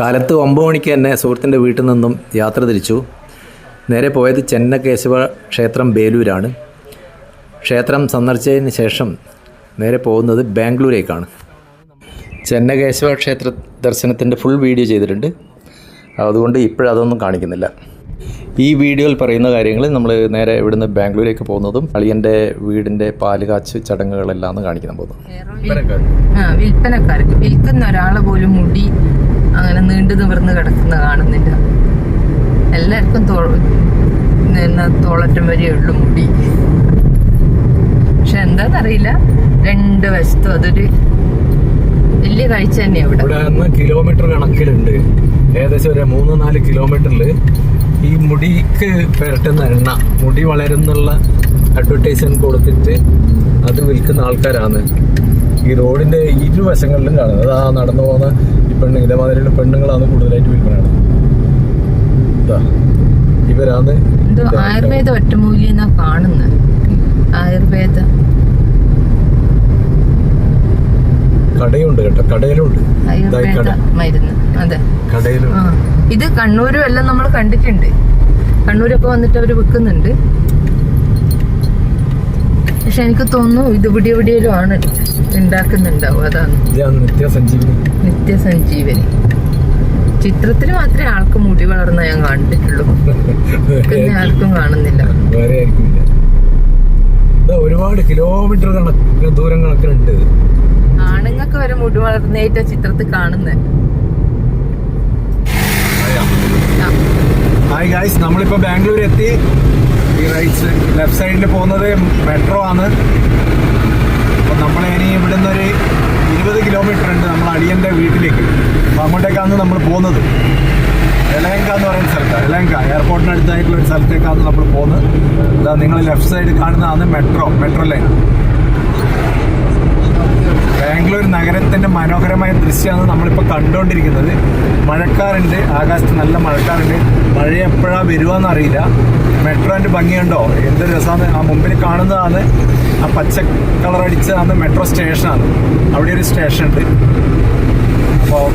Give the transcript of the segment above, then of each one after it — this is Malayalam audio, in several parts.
കാലത്ത് ഒമ്പത് മണിക്ക് തന്നെ സുഹൃത്തിന്റെ വീട്ടിൽ നിന്നും യാത്ര തിരിച്ചു. നേരെ പോയത് ചെന്നകേശവ ക്ഷേത്രം ബേലൂരാണ്. ക്ഷേത്രം സന്ദർശിച്ചതിന് ശേഷം നേരെ പോകുന്നത് ബാംഗ്ലൂരേക്കാണ്. ചെന്നകേശവ ക്ഷേത്ര ദർശനത്തിന്റെ ഫുൾ വീഡിയോ ചെയ്തിട്ടുണ്ട്. അതുകൊണ്ട് ഇപ്പോഴതൊന്നും കാണിക്കുന്നില്ല. ഈ വീഡിയോയിൽ പറയുന്ന കാര്യങ്ങൾ നമ്മൾ നേരെ ഇവിടുന്ന് ബാംഗ്ലൂരേക്ക് പോകുന്നതും അളിയന്റെ വീടിന്റെ പാലുകാച്ച് ചടങ്ങുകളെല്ലാം ആണ് കാണിക്കാൻ പോകുന്നത് വിൽപ്പനക്കാർക്ക്. വിൽക്കുന്ന ഒരാളെ പോലും മുടി അങ്ങനെ നീണ്ടു നിവർന്ന് കിടക്കുന്ന കാണുന്നില്ല. എല്ലാവർക്കും തോ എന്നാ തോളറ്റം വരെ ഉള്ളു മുടി. പക്ഷെ എന്താന്നറിയില്ല. രണ്ട് വശത്തും അതൊരു വലിയ കാഴ്ച തന്നെയാണ് ഇവിടെ. നിന്ന് കിലോമീറ്റർ കണക്കിലുണ്ട്. ഏകദേശം ഒരു മൂന്ന് നാല് കിലോമീറ്ററിൽ ഈ മുടിക്ക് പെരട്ടുന്ന എണ്ണ മുടി വളരുന്നുള്ള അഡ്വർടൈസ്മെന്റ് കൊടുത്തിട്ട് അത് വിൽക്കുന്ന ആൾക്കാരാണ്. ഈ റോഡിന്റെ ഇരുവശങ്ങളിലും കാണുന്നത്. അതാ നടന്നു പോകുന്ന പെണ്ണ് ഇതേമാതിരിയുള്ള പെണ്ണുങ്ങളാണ് കൂടുതലായിട്ട് വിൽപ്പന ഇവരാണ് ആയുർവേദ ഒറ്റമൂലി എന്നാ കാണുന്നത് ആയുർവേദ. കടയുണ്ട് കേട്ടോ കടയിലുണ്ട്. മരുന്ന്. അതെ. കടയിലുണ്ട്. ഇത് കണ്ണൂരും എല്ലാം നമ്മൾ കണ്ടിട്ടുണ്ട്. കണ്ണൂരൊക്കെ വന്നിട്ട് അവർ വിൽക്കുന്നുണ്ട്. പക്ഷെ എനിക്ക് തോന്നുന്നു ഇത് ഇവിടെ എവിടെയെങ്കിലും ആണ് ഉണ്ടാക്കുന്നുണ്ടാവും അതാണ്. നിത്യസഞ്ജീവനി നിത്യസഞ്ജീവനി. ചിത്രത്തിൽ മാത്രമേ ആൾക്ക് മുടി വളർന്ന ഞാൻ കണ്ടിട്ടുള്ളൂ. പിന്നെ ആർക്കും കാണുന്നില്ല. ഒരുപാട് കിലോമീറ്റർ കണക്ക് ദൂരം കണക്കിനുണ്ട്. ആണുങ്ങൾക്ക് വരെ മുടി വളർന്നേറ്റ ചിത്രത്തിൽ കാണുന്നത് ഹായ് ഗായ്സ് നമ്മളിപ്പോ ബാംഗ്ലൂർ എത്തി ഈ റൈറ്റ് ലെഫ്റ്റ് സൈഡിൽ പോകുന്നത് മെട്രോ ആണ്. അപ്പൊ നമ്മളിനി ഇനി ഇവിടുന്ന് ഒരു ഇരുപത് കിലോമീറ്റർ ഉണ്ട് നമ്മൾ അടിയന്റെ വീട്ടിലേക്ക്. അപ്പോൾ അങ്ങോട്ടേക്കാണ് നമ്മൾ പോകുന്നത്. എലങ്ക എന്ന് പറയുന്ന സ്ഥലത്താണ് എലങ്ക എയർപോർട്ടിന് അടുത്തായിട്ടുള്ള ഒരു സ്ഥലത്തേക്കാണ് നമ്മൾ പോകുന്നത്. അതാ നിങ്ങൾ ലെഫ്റ്റ് സൈഡ് കാണുന്നതാണ് മെട്രോ മെട്രോ ലൈൻ. ബാംഗ്ലൂർ നഗരത്തിന്റെ മനോഹരമായ ദൃശ്യമാണ് നമ്മളിപ്പോൾ കണ്ടുകൊണ്ടിരിക്കുന്നത്. മഴക്കാറുണ്ട് ആകാശത്ത് നല്ല മഴക്കാറുണ്ട്. മഴ എപ്പോഴാണ് വരുവാന്നറിയില്ല മെട്രോന്റെ ഭംഗിയുണ്ടോ? എന്ത് രസമാണ്. ആ മുമ്പിൽ കാണുന്നതാണ് ആ പച്ച കളർ അടിച്ച അന്ന് മെട്രോ സ്റ്റേഷനാണ് അവിടെ ഒരു സ്റ്റേഷൻ ഉണ്ട്. അപ്പോൾ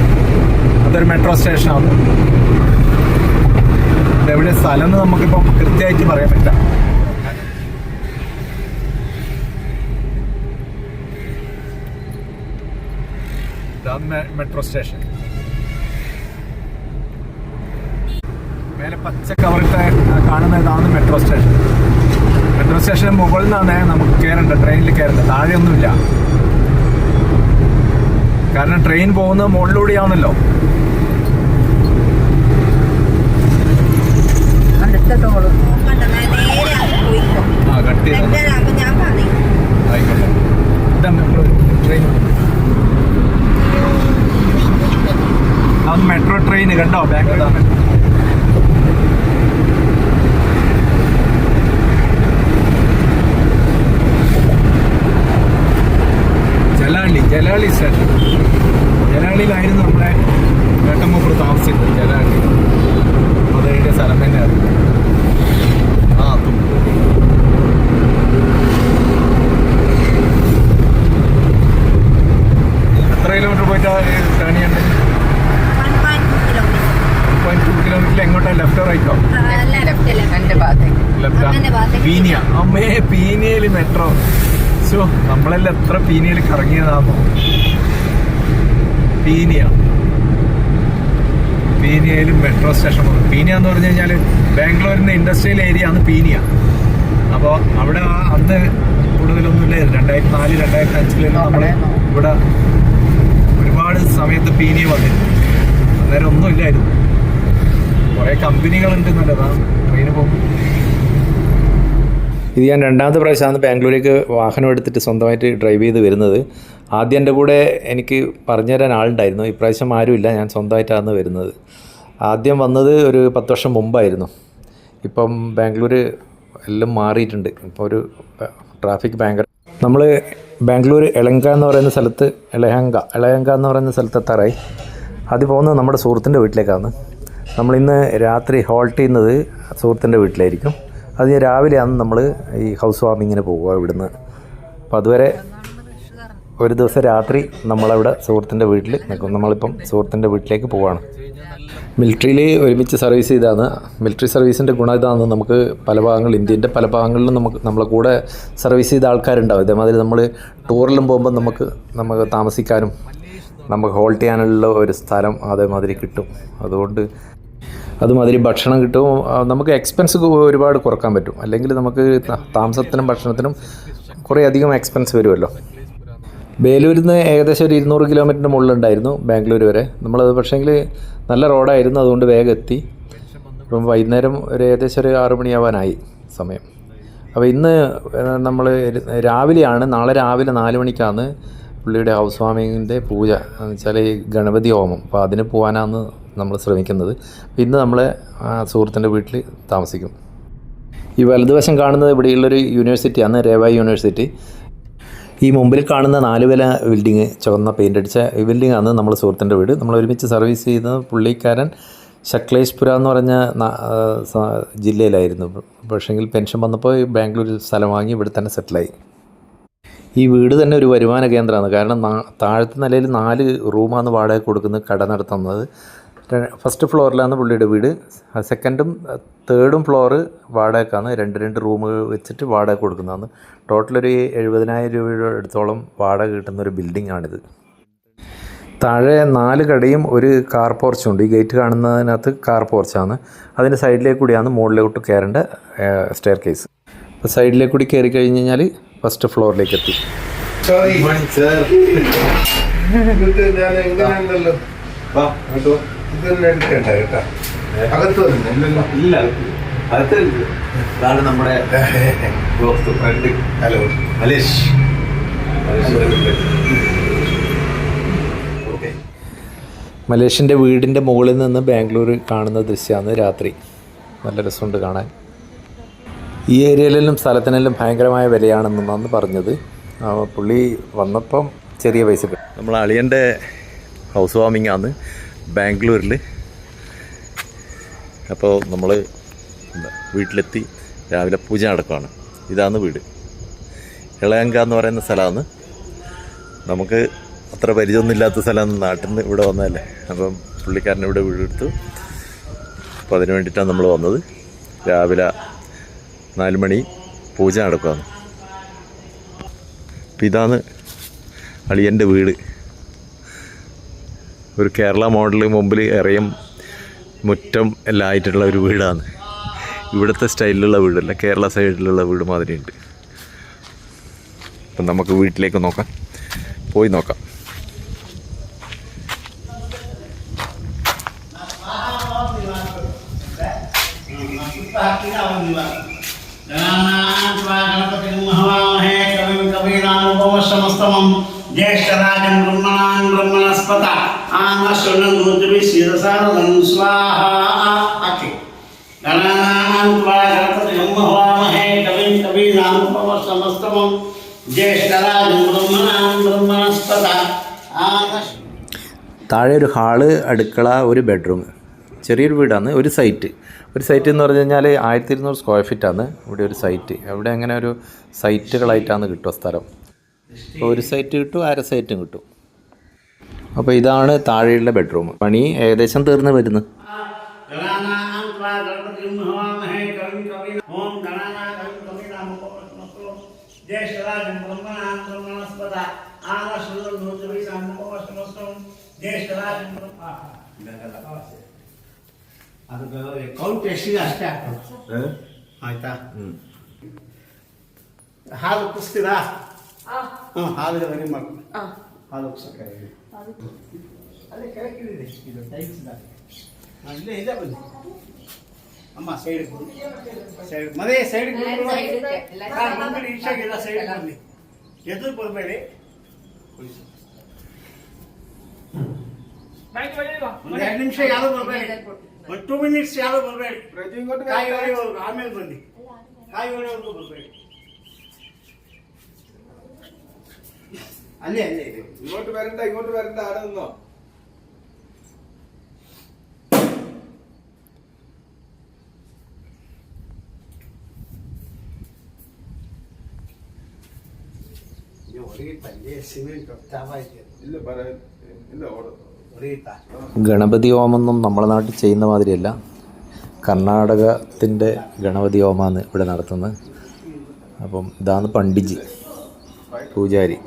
അതൊരു മെട്രോ സ്റ്റേഷനാണ് എവിടെ സ്ഥലം എന്ന് നമുക്കിപ്പം കൃത്യമായിട്ട് പറയാൻ പറ്റില്ല. മെട്രോ സ്റ്റേഷൻ മേലെ പച്ച കവറിട്ട് കാണുന്ന ഇതാണ് മെട്രോ സ്റ്റേഷൻ മെട്രോ സ്റ്റേഷൻ മുകളിൽ നിന്നാണ് നമുക്ക് കയറേണ്ടത്. ട്രെയിനിൽ കയറേണ്ടത്. താഴെയൊന്നുമില്ല. കാരണം ട്രെയിൻ പോകുന്നത് മുകളിലൂടെയാണല്ലോ. ആ കട്ട് ചെയ്ത്? ആയിക്കോട്ടെ. ഇതാ മെട്രോ ട്രെയിൻ. അത് മെട്രോ ട്രെയിൻ കണ്ടോ? ബാംഗ്ലൂർ ജലാളി ജലാളി സ്റ്റേഷൻ ജലാളിയിലായിരുന്നു നമ്മളെ ഏട്ടമ്മൂപ്പർ താമസിക്കുന്നത് ജലാളി. അതെഴുതിയ സ്ഥലം തന്നെയാണ് ആ തും എത്ര കിലോമീറ്റർ പോയിട്ടാ കാണിയുണ്ട് പോയിന്റ് ടു കിലോമീറ്ററിൽ എങ്ങോട്ടാ ലെഫ്റ്റോ റൈറ്റോ എന്റെ ഭാഗത്തേക്ക് ലെഫ്റ്റാ പീനിയ അമ്മേ പീനിയയിൽ മെട്രോ ശോ നമ്മളെല്ലാം എത്ര പീനിയിൽ കറങ്ങിയതാണോ പീനിയ. പീനിയയിൽ മെട്രോ സ്റ്റേഷൻ വന്നു പീനിയ എന്ന് പറഞ്ഞു കഴിഞ്ഞാൽ ബാംഗ്ലൂരിന്റെ ഇൻഡസ്ട്രിയൽ ഏരിയ ആണ് പീനിയ. അപ്പോൾ അവിടെ അന്ന് കൂടുതലൊന്നും ഇല്ലായിരുന്നു രണ്ടായിരത്തി നാല് രണ്ടായിരത്തി അഞ്ചിലെല്ലാം നമ്മളെ ഇവിടെ ഒരുപാട് സമയത്ത് പീനിയ വന്നിരുന്നു. അന്നേരം ഒന്നും ഇല്ലായിരുന്നു കുറേ കമ്പനികളുണ്ട് എന്നുള്ളതാണ് ട്രെയിന് പോകും ഇത് ഞാൻ രണ്ടാമത്തെ പ്രാവശ്യമാണ് ബാംഗ്ലൂരിലേക്ക് വാഹനം എടുത്തിട്ട് സ്വന്തമായിട്ട് ഡ്രൈവ് ചെയ്ത് വരുന്നത്. ആദ്യം എന്റെ കൂടെ എനിക്ക് പറഞ്ഞുതരാൻ ആളുണ്ടായിരുന്നു. ഇപ്രാവശ്യം ആരുമില്ല ഞാൻ സ്വന്തമായിട്ടാണ് വരുന്നത്. ആദ്യം വന്നത് ഒരു പത്ത് വർഷം മുമ്പായിരുന്നു. ഇപ്പം ബാംഗ്ലൂർ എല്ലാം മാറിയിട്ടുണ്ട്. ഇപ്പോൾ ഒരു ട്രാഫിക് ഭയങ്കര നമ്മൾ ബാംഗ്ലൂർ എളങ്ക എന്ന് പറയുന്ന സ്ഥലത്ത് എളയങ്ക എളയങ്ക എന്ന് പറയുന്ന സ്ഥലത്ത് എത്താറായി. അത് പോകുന്നത് നമ്മുടെ സുഹൃത്തിന്റെ വീട്ടിലേക്കാണ്. നമ്മളിന്ന് രാത്രി ഹോൾട്ട് ചെയ്യുന്നത് സുഹൃത്തിന്റെ വീട്ടിലായിരിക്കും. അത് രാവിലെയാണ് നമ്മൾ ഈ ഹൗസ് വാമിങ്ങിന് പോകുക ഇവിടുന്ന്. അപ്പോൾ അതുവരെ ഒരു ദിവസം രാത്രി നമ്മളവിടെ സുഹൃത്തിന്റെ വീട്ടിൽ നിൽക്കും നമ്മളിപ്പം സുഹൃത്തിന്റെ വീട്ടിലേക്ക് പോവാണ്. മിലിറ്ററിയിൽ ഒരുമിച്ച് സർവീസ് ചെയ്താണ് മിലിറ്ററി സർവീസിന്റെ ഗുണം ഇതാണ് നമുക്ക് പല ഭാഗങ്ങൾ ഇന്ത്യന്റെ പല ഭാഗങ്ങളിലും നമുക്ക് നമ്മളെ കൂടെ സർവീസ് ചെയ്ത ആൾക്കാരുണ്ടാവും. ഇതേമാതിരി നമ്മൾ ടൂറിലും പോകുമ്പോൾ നമുക്ക് നമുക്ക് താമസിക്കാനും നമുക്ക് ഹോൾഡ് ചെയ്യാനുള്ള ഒരു സ്ഥലം അതേമാതിരി കിട്ടും. അതുകൊണ്ട് അതുമാതിരി ഭക്ഷണം കിട്ടും. നമുക്ക് എക്സ്പെൻസ് ഒരുപാട് കുറയ്ക്കാൻ പറ്റും. അല്ലെങ്കിൽ നമുക്ക് താമസത്തിനും ഭക്ഷണത്തിനും കുറേ അധികം എക്സ്പെൻസ് വരുമല്ലോ. ബേലൂരിൽ നിന്ന് ഏകദേശം ഒരു ഇരുന്നൂറ് കിലോമീറ്ററിന്റെ മുകളിലുണ്ടായിരുന്നു ബാംഗ്ലൂർ വരെ. നമ്മളത് പക്ഷേങ്കിൽ നല്ല റോഡായിരുന്നു അതുകൊണ്ട് വേഗം എത്തി. അപ്പം വൈകുന്നേരം ഒരു ഏകദേശം ഒരു ആറു മണിയാവാനായി സമയം. അപ്പോൾ ഇന്ന് നമ്മൾ രാവിലെയാണ് നാളെ രാവിലെ നാല് മണിക്കാണ് പുള്ളിയുടെ ഹൗസ് പൂജ എന്ന് വെച്ചാൽ ഈ ഗണപതി ഹോമം. അപ്പോൾ അതിന് പോകാനാണ് നമ്മൾ ശ്രമിക്കുന്നത്. പിന്നെ നമ്മൾ സുഹൃത്തിന്റെ വീട്ടിൽ താമസിക്കും. ഈ വലതുവശം കാണുന്നത് ഇവിടെയുള്ളൊരു യൂണിവേഴ്സിറ്റിയാണ് രേവായി യൂണിവേഴ്സിറ്റി. ഈ മുമ്പിൽ കാണുന്ന നാലുവില ബിൽഡിങ് ചുവന്ന പെയിന്റ് അടിച്ച ബിൽഡിംഗ് ആണ് നമ്മൾ സുഹൃത്തിന്റെ വീട്. നമ്മൾ ഒരുമിച്ച് സർവീസ് ചെയ്ത പുള്ളിക്കാരൻ ശക്ലേഷ്പുര എന്ന് പറഞ്ഞ ജില്ലയിലായിരുന്നു. പക്ഷേങ്കിൽ പെൻഷൻ വന്നപ്പോൾ ബാംഗ്ലൂരിൽ സ്ഥലം വാങ്ങി ഇവിടെ തന്നെ സെറ്റിലായി. ഈ വീട് തന്നെ ഒരു വരുമാന കേന്ദ്രമാണ്. കാരണം താഴത്തെ നിലയിൽ നാല് റൂമാണ് വാടക കൊടുക്കുന്നത് കട നടത്തുന്നത്. ഫസ്റ്റ് ഫ്ലോറിലാണ് പുള്ളിയുടെ വീട്. സെക്കൻഡും തേർഡും ഫ്ലോറ് വാടകക്കാണ് രണ്ട് രണ്ട് റൂമുകൾ വെച്ചിട്ട് വാടക കൊടുക്കുന്നതാണ്. ടോട്ടൽ ഒരു എഴുപതിനായിരം രൂപയുടെ അടുത്തോളം വാടക കിട്ടുന്ന ഒരു ബിൽഡിംഗ് ആണിത്. താഴെ നാല് കടയും ഒരു കാർ പോർച്ചും ഉണ്ട്. ഈ ഗേറ്റ് കാണുന്നതിനകത്ത് കാർ പോർച്ചാണ് അതിന്റെ സൈഡിലേക്ക് കൂടിയാണ് മുകളിലോട്ട് കയറേണ്ട സ്റ്റെയർ കേസ് അപ്പോൾ കയറി കഴിഞ്ഞ് കഴിഞ്ഞാൽ ഫസ്റ്റ് ഫ്ലോറിലേക്ക് എത്തി. വീടിന്റെ ഇല്ല ഇതാണ് നമ്മുടെ ഫ്രണ്ട്. ഹലോ. മലേഷ് മലേഷ്യന്റെ വീടിന്റെ മുകളിൽ നിന്ന് ബാംഗ്ലൂർ കാണുന്ന ദൃശ്യമാണ് രാത്രി. നല്ല രസമുണ്ട് കാണാൻ. ഈ ഏരിയയിലും സ്ഥലത്തിനെല്ലാം ഭയങ്കരമായ വിലയാണെന്നാണ് പറഞ്ഞത്. പുള്ളി വന്നപ്പം ചെറിയ പൈസ നമ്മൾ അളിയന്റെ ഹൗസ് വാമിംഗ് ആണ് ബാംഗ്ലൂരിൽ അപ്പോൾ നമ്മൾ വീട്ടിലെത്തി രാവിലെ പൂജ നടക്കുകയാണ് ഇതാണ് വീട്. ഇളയങ്ക എന്ന് പറയുന്ന സ്ഥലമാണ്. നമുക്ക് അത്ര പരിചയമൊന്നുമില്ലാത്ത സ്ഥലമാണ് നാട്ടിൽ നിന്ന് ഇവിടെ വന്നതല്ലേ. അപ്പം പുള്ളിക്കാരൻ ഇവിടെ വീടെടുത്തു. അപ്പോൾ അതിന് വേണ്ടിയിട്ടാണ് നമ്മൾ വന്നത്. രാവിലെ നാല് മണി പൂജ നടക്കുകയാണ് അപ്പം ഇതാണ് അളിയന്റെ വീട്. ഒരു കേരള മോഡൽ മുമ്പിൽ ഇറയും മുറ്റം എല്ലാം ആയിട്ടുള്ള ഒരു വീടാണ്. ഇവിടുത്തെ സ്റ്റൈലിലുള്ള വീടല്ല കേരള സൈഡിലുള്ള വീട് മാതിരിയുണ്ട്. അപ്പം നമുക്ക് വീട്ടിലേക്ക് നോക്കാം. പോയി നോക്കാം. സമം ജ്യേഷ്ഠരാജൻ ബ്രഹ്മണാൻ ബ്രഹ്മണസ്പത. ശിരസാരദം സ്വാഹ. ആക്കി. ഗണനാമഹേ താഴെ ഒരു ഹാൾ അടുക്കള ഒരു ബെഡ്റൂം. ചെറിയൊരു വീടാണ് ഒരു സൈറ്റ്. ഒരു സൈറ്റ് എന്ന് പറഞ്ഞു കഴിഞ്ഞാൽ ആയിരത്തി ഇരുന്നൂറ് സ്ക്വയർ ഫീറ്റാണ്. ഇവിടെ ഒരു സൈറ്റ്. അവിടെ അങ്ങനെ ഒരു സൈറ്റുകളായിട്ടാണ് കിട്ടുക സ്ഥലം. ഒരു സൈറ്റ് കിട്ടും അര സൈറ്റും കിട്ടും. അപ്പോൾ ഇതാണ് താഴെയുള്ള ബെഡ്റൂം പണി ഏകദേശം തീർന്ന് വരുന്നു. ಆಯ್ತಾ ಹಾಲು ಕುಸ್ತಿರಾ ಹ್ಞೂ ಹಾಲು ರೆಡಿ ಮಾಡ್ಕೊಂಡು ಹಾಲು ಸಕ್ಕರೆ ಅದೇ ಇದು ಟೈಲ್ಸ್ ಇದೆ ಬನ್ನಿ. ಅಮ್ಮ ಸೈಡ್ ಸೈಡ್ ಮದೇ ಸೈಡ್ ಮುಂದೆ ಈಚೆಗಿಲ್ಲ ಸೈಡ್ ಬನ್ನಿ. ಎದುರು ಬರಬೇಡಿ ಒಂದು ಎರಡು ನಿಮಿಷ ಯಾರು ಬರಬೇಡಿ. ಒಂದು ಟೂ ಮಿನಿಟ್ಸ್ ಯಾರು ಬರಬೇಡಿ. ಕಾಯಿ ಹೊಡೆಯೋರ್ಗು ಆಮೇಲೆ ಬನ್ನಿ. ಕಾಯಿ ಹೊಡೆಯೋರ್ಗು ಬರಬೇಡಿ. അല്ലേ അല്ലേ? ഇങ്ങോട്ട് വരണ്ട ഇങ്ങോട്ട് വരണ്ട ആടെ നിന്നോ. ഗണപതി ഹോമൊന്നും നമ്മളെ നാട്ടിൽ ചെയ്യുന്ന മാതിരിയല്ല. കർണാടകത്തിന്റെ ഗണപതി ഹോമാണ് ഇവിടെ നടത്തുന്നത്. അപ്പം ഇതാണ് പണ്ഡിജി പൂജാരി.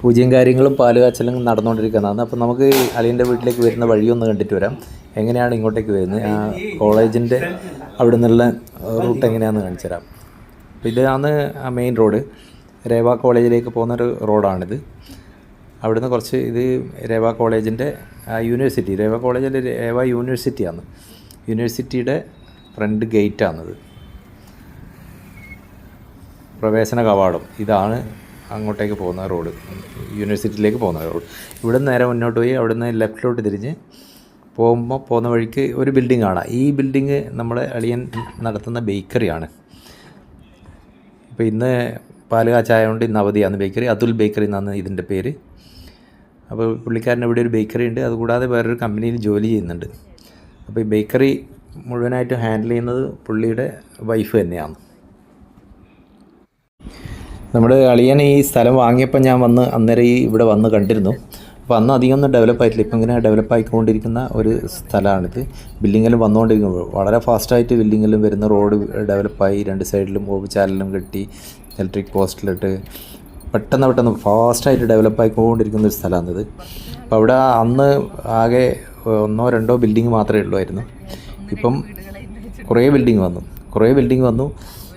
പൂജയും കാര്യങ്ങളും പാൽ കാച്ചലും നടന്നുകൊണ്ടിരിക്കുന്നതാണ് അപ്പം നമുക്ക് അലീന്റെ വീട്ടിലേക്ക് വരുന്ന വഴിയൊന്ന് കണ്ടിട്ട് വരാം. എങ്ങനെയാണ് ഇങ്ങോട്ടേക്ക് വരുന്നത്? ആ കോളേജിന്റെ അവിടെ നിന്നുള്ള റൂട്ട് എങ്ങനെയാണെന്ന് കാണിച്ചു തരാം. അപ്പോൾ ഇതാണ് ആ മെയിൻ റോഡ്. രേവ കോളേജിലേക്ക് പോകുന്നൊരു റോഡാണിത്. അവിടുന്ന് കുറച്ച് ഇത് രേവ കോളേജിന്റെ യൂണിവേഴ്സിറ്റി. രേവ കോളേജിൽ രേവ യൂണിവേഴ്സിറ്റിയാണ്. യൂണിവേഴ്സിറ്റിയുടെ ഫ്രണ്ട് ഗേറ്റാണിത്. പ്രവേശന കവാടം. ഇതാണ് അങ്ങോട്ടേക്ക് പോകുന്ന റോഡ് യൂണിവേഴ്സിറ്റിയിലേക്ക് പോകുന്ന റോഡ്. ഇവിടെ നിന്ന് നേരെ മുന്നോട്ട് പോയി അവിടെ നിന്ന് ലെഫ്റ്റിലോട്ട് തിരിഞ്ഞ് പോകുമ്പോൾ പോകുന്ന വഴിക്ക് ഒരു ബിൽഡിംഗ് കാണാം. ഈ ബിൽഡിങ് നമ്മുടെ അളിയൻ നടത്തുന്ന ബേക്കറിയാണ് ഇപ്പോൾ ഇന്ന് പാൽ കാച്ചായതുകൊണ്ട് ഇന്ന് അവധിയാണ് ബേക്കറി അതുൽ ബേക്കറി എന്നാണ് ഇതിന്റെ പേര്. അപ്പോൾ പുള്ളിക്കാരൻ ഇവിടെ ഒരു ബേക്കറി ഉണ്ട്. അതുകൂടാതെ വേറൊരു കമ്പനിയിൽ ജോലി ചെയ്യുന്നുണ്ട്. അപ്പോൾ ഈ ബേക്കറി മുഴുവനായിട്ട് ഹാൻഡിൽ ചെയ്യുന്നത് പുള്ളിയുടെ വൈഫ് തന്നെയാണ്. നമ്മുടെ അളിയൻ ഈ സ്ഥലം വാങ്ങിയപ്പോൾ ഞാൻ വന്ന് അന്നേരം ഈ ഇവിടെ വന്ന് കണ്ടിരുന്നു. അപ്പോൾ അന്ന് അധികം ഒന്നും ഡെവലപ്പ് ആയിട്ടില്ല. ഇപ്പം ഇങ്ങനെ ഡെവലപ്പ് ആയിക്കൊണ്ടിരിക്കുന്ന ഒരു സ്ഥലമാണിത്. ബിൽഡിങ്ങെല്ലാം വന്നുകൊണ്ടിരിക്കുമ്പോൾ വളരെ ഫാസ്റ്റായിട്ട് ബിൽഡിങ്ങിലും വരുന്ന റോഡ് ഡെവലപ്പായി രണ്ട് സൈഡിലും ഓവുചാലെല്ലാം കെട്ടി ഇലക്ട്രിക് പോസ്റ്റിലിട്ട് പെട്ടെന്ന് പെട്ടെന്ന് ഫാസ്റ്റായിട്ട് ഡെവലപ്പ് ആയിക്കൊണ്ടിരിക്കുന്ന ഒരു സ്ഥലമാണിത്. അപ്പോൾ അവിടെ അന്ന് ആകെ ഒന്നോ രണ്ടോ ബിൽഡിങ് മാത്രമേ ഉള്ളുമായിരുന്നു ഇപ്പം കുറേ ബിൽഡിങ് വന്നു. കുറേ ബിൽഡിങ് വന്നു.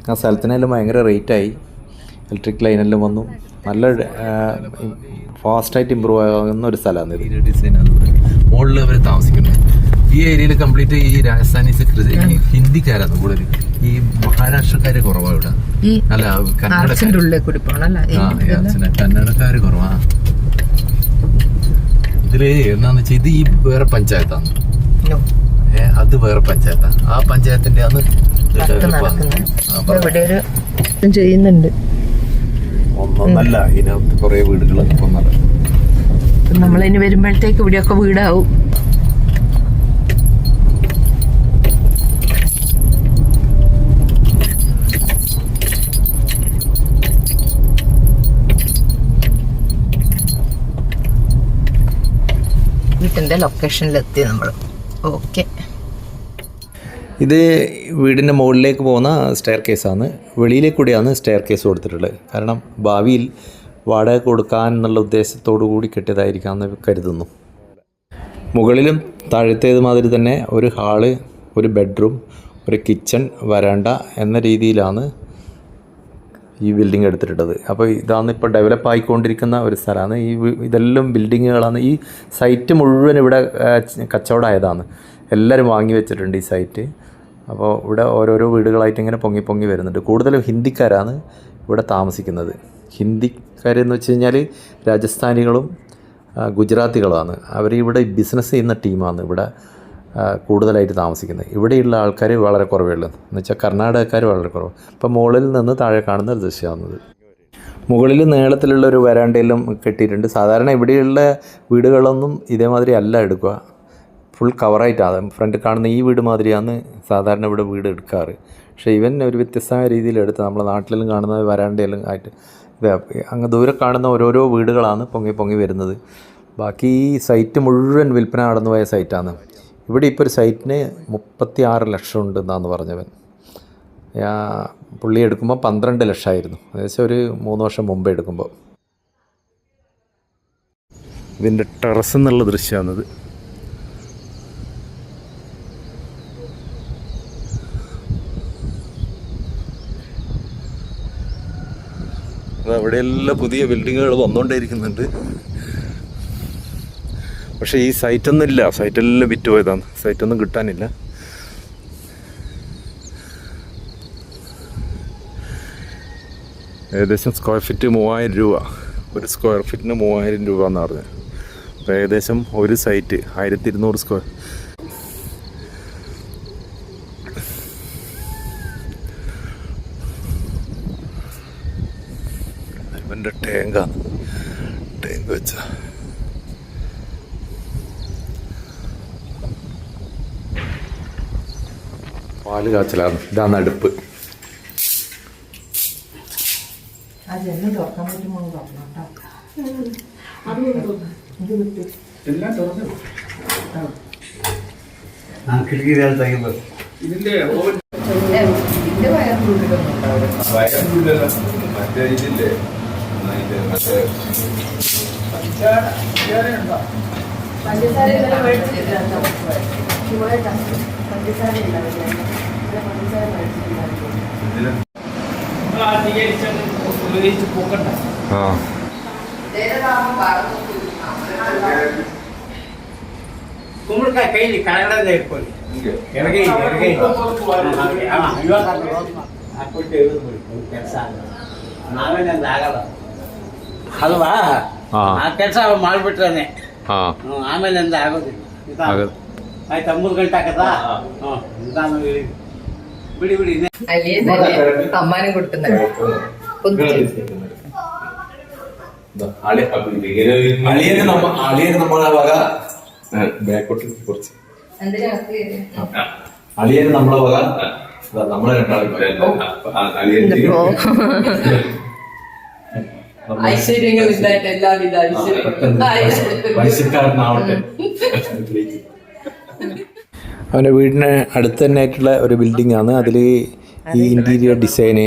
ആ സ്ഥലത്തിനെല്ലാം ഭയങ്കര റേറ്റായി ഇലക്ട്രിക് ലൈനെല്ലാം വന്നു. നല്ല ഫാസ്റ്റായിട്ട് ഇമ്പ്രൂവ് ആകുന്ന ഒരു സ്ഥലമാണ് ഇത്. മുകളിൽ അവർ താമസിക്കുന്നത്. ഈ ഏരിയയിൽ കംപ്ലീറ്റ് ഈ രാജസ്ഥാനീസ് ഹിന്ദിക്കാരാണ് കൂടുതൽ ഈ മഹാരാഷ്ട്രക്കാര് കുറവാ ഇവിടെ. അല്ല കന്നഡക്കാര്. കുറവാ. ഇതിൽ എന്താന്ന് വെച്ചാൽ ഇത് ഈ വേറെ പഞ്ചായത്താണ്. അത് വേറെ പഞ്ചായത്താണ്. ആ പഞ്ചായത്തിന്റെ ആണ് ചെയ്യുന്നുണ്ട്. ഒന്നൊന്നല്ല ഇതിനകത്ത് കുറെ വീടുകൾ ഒന്നല്ല ഇനി വരുമ്പോഴത്തേക്ക് ഇവിടെയൊക്കെ വീടാവും. വീട്ടിന്റെ ലൊക്കേഷനിലെത്തി നമ്മൾ ഓക്കെ. ഇത് വീടിന്റെ മുകളിലേക്ക് പോകുന്ന സ്റ്റെയർ കേസാണ് വെളിയിലേക്ക് കൂടിയാണ് സ്റ്റെയർ കേസ് കൊടുത്തിട്ടുള്ളത്. കാരണം ഭാവിയിൽ വാടക കൊടുക്കാൻ എന്നുള്ള ഉദ്ദേശത്തോടു കൂടി കെട്ടിയതായിരിക്കാമെന്ന് കരുതുന്നു. മുകളിലും താഴത്തേത് മാതിരി തന്നെ ഒരു ഹാൾ ഒരു ബെഡ്റൂം ഒരു കിച്ചൺ വരാണ്ട എന്ന രീതിയിലാണ് ഈ ബിൽഡിംഗ് എടുത്തിട്ടുള്ളത്. അപ്പോൾ ഇതാണ് ഇപ്പോൾ ഡെവലപ്പ് ആയിക്കൊണ്ടിരിക്കുന്ന ഒരു സ്ഥലമാണ്. ഈ ഇതെല്ലാം ബിൽഡിങ്ങുകളാണ് ഈ സൈറ്റ് മുഴുവൻ ഇവിടെ കച്ചവടമായതാണ്. എല്ലാവരും വാങ്ങി വെച്ചിട്ടുണ്ട് ഈ സൈറ്റ് അപ്പോൾ ഇവിടെ ഓരോരോ വീടുകളായിട്ട് ഇങ്ങനെ പൊങ്ങി പൊങ്ങി വരുന്നുണ്ട്. കൂടുതലും ഹിന്ദിക്കാരാണ് ഇവിടെ താമസിക്കുന്നത്. ഹിന്ദിക്കാരെന്ന് വെച്ച് കഴിഞ്ഞാൽ രാജസ്ഥാനികളും ഗുജറാത്തികളുമാണ്. അവർ ഇവിടെ ബിസിനസ് ചെയ്യുന്ന ടീമാണ് ഇവിടെ കൂടുതലായിട്ട് താമസിക്കുന്നത്. ഇവിടെയുള്ള ആൾക്കാർ വളരെ കുറവേ ഉള്ളൂ എന്ന് വെച്ചാൽ കർണാടകക്കാർ വളരെ കുറവ്. ഇപ്പം മുകളിൽ നിന്ന് താഴെ കാണുന്ന ഒരു ദൃശ്യമാണത്. മുകളിൽ നീളത്തിലുള്ള ഒരു വരാണ്ടയിലും കെട്ടിയിട്ടുണ്ട്. സാധാരണ ഇവിടെയുള്ള വീടുകളൊന്നും ഇതേമാതിരി അല്ല എടുക്കുക. ഫുൾ കവറായിട്ടാണ് ഫ്രണ്ട് കാണുന്ന ഈ വീട് മാതിരിയാണ് സാധാരണ ഇവിടെ വീട് എടുക്കാറ്. പക്ഷേ ഇവൻ ഒരു വ്യത്യസ്തമായ രീതിയിൽ എടുത്ത് നമ്മളെ നാട്ടിലും കാണുന്ന വരാണ്ടയിലും ആയിട്ട് അങ്ങ് ദൂരെ കാണുന്ന ഓരോരോ വീടുകളാണ് പൊങ്ങി പൊങ്ങി വരുന്നത്. ബാക്കി ഈ സൈറ്റ് മുഴുവൻ വിൽപ്പന നടന്നുപോയ സൈറ്റാണ് ഇവിടെ ഇപ്പോൾ ഒരു സൈറ്റിന് മുപ്പത്തി ആറ് ലക്ഷം ഉണ്ട് എന്നാന്ന് പറഞ്ഞവൻ. പുള്ളി എടുക്കുമ്പോൾ പന്ത്രണ്ട് ലക്ഷമായിരുന്നു. ഏകദേശം ഒരു മൂന്ന് വർഷം മുമ്പ് എടുക്കുമ്പോൾ ഇതിന്റെ ടെറസ് എന്നുള്ള ദൃശ്യമാണിത്. അവിടെയെല്ലാം പുതിയ ബിൽഡിങ്ങുകൾ വന്നുകൊണ്ടേയിരിക്കുന്നുണ്ട് പക്ഷേ ഈ സൈറ്റൊന്നും ഇല്ല. സൈറ്റെല്ലാം വിറ്റ് പോയതാണ് സൈറ്റൊന്നും കിട്ടാനില്ല. ഏകദേശം സ്ക്വയർ ഫീറ്റ് മൂവായിരം രൂപ. ഒരു സ്ക്വയർ ഫീറ്റിന് മൂവായിരം രൂപ എന്ന് പറഞ്ഞത് അപ്പോൾ ഏകദേശം ഒരു സൈറ്റ് ആയിരത്തി ഇരുന്നൂറ് സ്ക്വയർ തുറന്നു ആ. ഇതാണ് അടുപ്പ് ഇതിന്റെ മറ്റേ ഇതില്ലേ? മറ്റേ പഞ്ചസാര ആ ಕುಂಬಳಕಾಯಿ ಕೈಲಿ ಕೆಳಗಡೆ ಇಟ್ಕೊಳ್ಳಿ ಎಡಗೈ ಎಡಗೈ ಕೆಲಸ ನಾವೇನೆ ಆಗಲ್ಲ ಅಲ್ವಾ. ಆ ಕೆಲಸ ಮಾಡ್ಬಿಟ್ರೇನೆ ಆಮೇಲೆ ಆಗೋದಿಲ್ಲ. ಆಯ್ತಾ? ಮೂರು ಗಂಟೆ ಆಗದ ಹ್ಞೂ ನಿಧಾನ അലിയെ സമ്മാനം കൊടുക്കുന്നത്. അളിയന് നമ്മ അളിയന് നമ്മളെ വക ബാക്കോട്ട് കുറച്ച്. അളിയന് നമ്മളെ വക ദാ നമ്മളെ രണ്ടാളും ഐശ്വര്യങ്ങളില്ലായിട്ട് എല്ലാവിധ വയസ്സക്കാരനാവട്ടെ അവൻ്റെ വീടിന് അടുത്ത് തന്നെ ആയിട്ടുള്ള ഒരു ബിൽഡിംഗ് ആണ് അതിൽ ഈ ഇൻറ്റീരിയർ ഡിസൈന്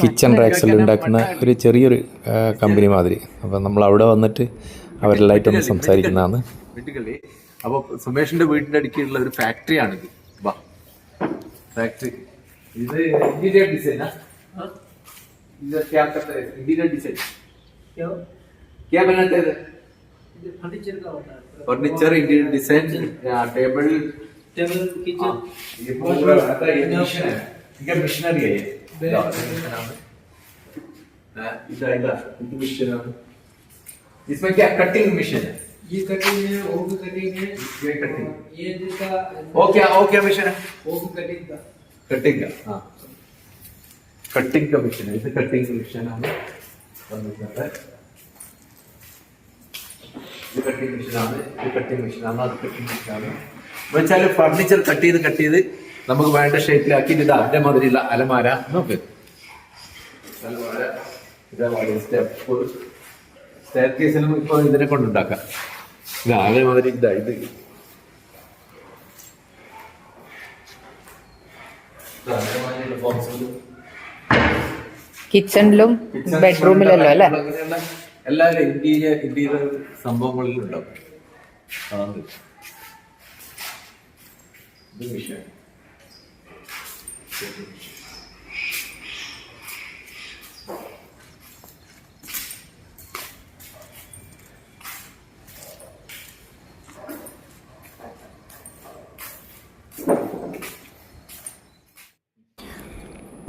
കിച്ചൺ റാക്സ് എല്ലാം ഉണ്ടാക്കുന്ന ഒരു ചെറിയൊരു ആ, കമ്പനി മാതിരി അപ്പം നമ്മൾ അവിടെ വന്നിട്ട് അവരെല്ലായിട്ടൊന്ന് സംസാരിക്കുന്നതാണ് വീട്ടുകളിൽ അപ്പോൾ സുമേഷിൻ്റെ വീടിൻ്റെ അടുക്കുള്ള ഒരു ഫാക്ടറിയാണിത് വാ ഫാക്ടറി ഇത് ഇന്റീരിയർ ഡിസൈനാ ഇത് क्या करते हैं इंटीरियर डिजाइन क्या बनाते हैं furniture interior design table table kitchen हाँ, ये पूरा आता ये मिशन है। ये मिशनरी है ये। हाँ, इधर इधर मिशन इसमें क्या कटिंग मिशन है? ये कटिंग है वो भी कटिंग है। ये कटिंग ये जिसका वो क्या वो क्या मिशन है? वो भी कटिंग का। कटिंग का? हाँ। कटिंग का मिशन है। इसे कटिंग मिशन हमें समझना है। ये कटिंग मिशन हमें ये कटिंग मिशन हमारा कटिंग मिशन हमें വെച്ചാൽ ഫർണിച്ചർ കട്ട് ചെയ്ത് കട്ട് ചെയ്ത് നമുക്ക് വേണ്ട ഷേപ്പിലാക്കിയിട്ട് ഇത് അതിന്റെ മാതിരിയുള്ള അലമാര നോക്ക്. അലമാര ഇതേമാതിരി സ്റ്റെപ്പ്. സ്റ്റെയർ കേസിലും ഇപ്പോൾ ഇതിനെ കൊണ്ടുണ്ടാക്കാം. ഇതാ അതേമാതിരി ഇതാ ഇത്. കിച്ചണിലും ബെഡ്റൂമിലല്ലോ അല്ലേ? എല്ലാവരും എല്ലാ ഇന്റീരിയർ ഇന്റീരിയർ സംഭവങ്ങളിലും ഉണ്ടാവും. വിഷയം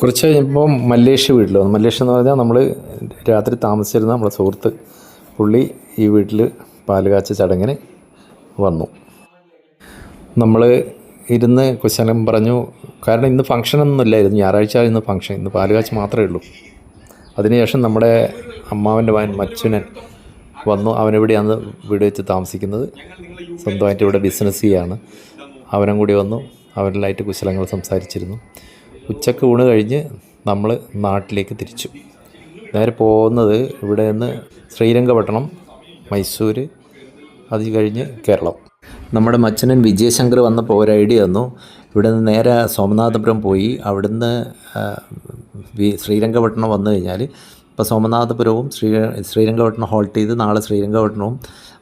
കുറച്ച് കഴിഞ്ഞപ്പോൾ മല്ലേഷ് വീട്ടിൽ വന്നു. മല്ലേഷ് എന്ന് പറഞ്ഞാൽ നമ്മൾ രാത്രി താമസിച്ചിരുന്ന നമ്മുടെ സുഹൃത്ത് പുള്ളി ഈ വീട്ടിൽ പാൽ കാച്ച ചടങ്ങിന് വന്നു. നമ്മൾ ഇരുന്ന് കുശലം പറഞ്ഞു. കാരണം ഇന്ന് ഫംഗ്ഷനൊന്നും ഇല്ലായിരുന്നു. ഞായറാഴ്ച ഇന്ന് ഫംഗ്ഷൻ ഇന്ന് പാൽ കാച്ച് മാത്രമേ ഉള്ളൂ. അതിനുശേഷം നമ്മുടെ അമ്മാവന്റെ മകൻ മച്ചുനൻ വന്നു. അവനെവിടെയാണ് വീട് വെച്ച് താമസിക്കുന്നത്. സ്വന്തമായിട്ട് ഇവിടെ ബിസിനസ് ചെയ്യാണ്. അവനും കൂടി വന്നു. അവരിലായിട്ട് കുശലങ്ങൾ സംസാരിച്ചിരുന്നു. ഉച്ചയ്ക്ക് ഊണ് കഴിഞ്ഞ് നമ്മൾ നാട്ടിലേക്ക് തിരിച്ചു. നേരെ പോകുന്നത് ഇവിടെ നിന്ന് ശ്രീരംഗപട്ടണം മൈസൂർ അത് കഴിഞ്ഞ് കേരളം. നമ്മുടെ മച്ചനൻ വിജയശങ്കർ വന്നപ്പോൾ ഒരു ഐഡിയ തന്നു. ഇവിടെ നിന്ന് നേരെ സോമനാഥപുരം പോയി. അവിടുന്ന് ശ്രീരംഗപട്ടണം വന്നു കഴിഞ്ഞാൽ ഇപ്പോൾ സോമനാഥപുരവും ശ്രീ ശ്രീരംഗപട്ടണം ഹോൾട്ട് ചെയ്ത് നാളെ ശ്രീരംഗപട്ടണവും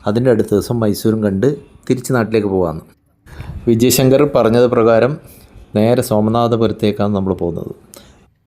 അതിന്റെ അടുത്ത ദിവസം മൈസൂരും കണ്ട് തിരിച്ച് നാട്ടിലേക്ക് പോകാമെന്ന് വിജയശങ്കർ പറഞ്ഞത് പ്രകാരം നേരെ സോമനാഥപുരത്തേക്കാണ് നമ്മൾ പോകുന്നത്.